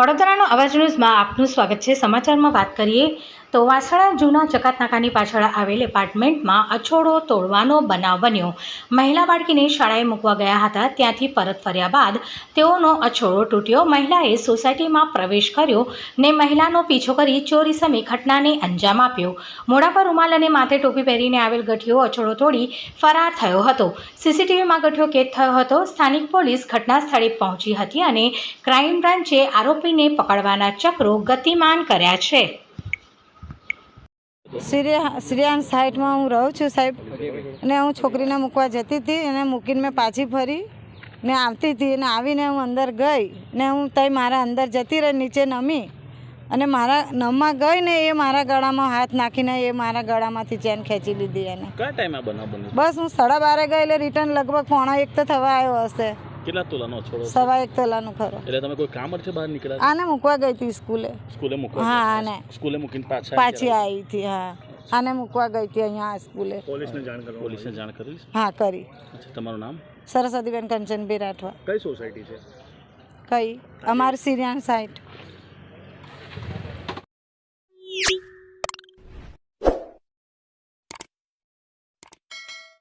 વડોદરાનો અવાજ ન્યૂઝમાં આપનું સ્વાગત છે. સમાચારમાં વાત કરીએ તો વાસણા જૂના જકાતનાકાની પાછળ આવેલ એપાર્ટમેન્ટમાં અછોડો તોડવાનો બનાવ બન્યો. મહિલા બાળકીને શાળાએ મૂકવા ગયા હતા. ત્યાંથી પરત ફર્યા બાદ તેઓનો અછોડો તૂટ્યો. મહિલાએ સોસાયટીમાં પ્રવેશ કર્યો ને મહિલાનો પીછો કરી ચોરી સામે ઘટનાને અંજામ આપ્યો. મોઢા પર રૂમાલ અને માથે ટોપી પહેરીને આવેલ ગઠિયો અછોડો તોડી ફરાર થયો હતો. સીસીટીવીમાં ગઠિયો કેદ થયો હતો. સ્થાનિક પોલીસ ઘટના સ્થળે પહોંચી હતી અને ક્રાઇમ બ્રાન્ચે આરોપીને પકડવાના ચક્રો ગતિમાન કર્યા છે. શ્રેયા શ્રેયાંશ સાઈડમાં હું રહું છું સાહેબ. અને હું છોકરીને મૂકવા જતી હતી અને મૂકીને મેં પાછી ફરી. ને આવતી હતી અને આવીને હું અંદર ગઈ ને હું તઈ મારા અંદર જતી રહી નીચે નમી. અને મારા નમમાં ગઈ ને એ મારા ગળામાં હાથ નાખીને એ મારા ગળામાંથી ચેન ખેંચી લીધી એને. કયા ટાઈમે આ બનાવ બન્યો? બસ હું સાડા બારે ગઈ એટલે રિટર્ન લગભગ પોણા એક તો થવા આવ્યો હશે. કેટલા તોલાનો છોડો સવા એક તોલાનું ખરો એટલે તમે કોઈ કામ અર્થે બહાર નીકળ્યા? આને મૂકવા ગઈ હતી સ્કૂલે. સ્કૂલે મૂકવા હા? આને. સ્કૂલે મૂકીને પાછા પાછી આવી હતી હા. આને મૂકવા ગઈ હતી અહીંયા સ્કૂલે. પોલીસને જાણ કરી પોલીસને જાણ કરી હા કરી. અચ્છા તમારું નામ? સરસ્વતીબેન કંચનભાઈ રાઠવા. કઈ સોસાયટી છે? કઈ? અમાર સિરિયાન સાઈડ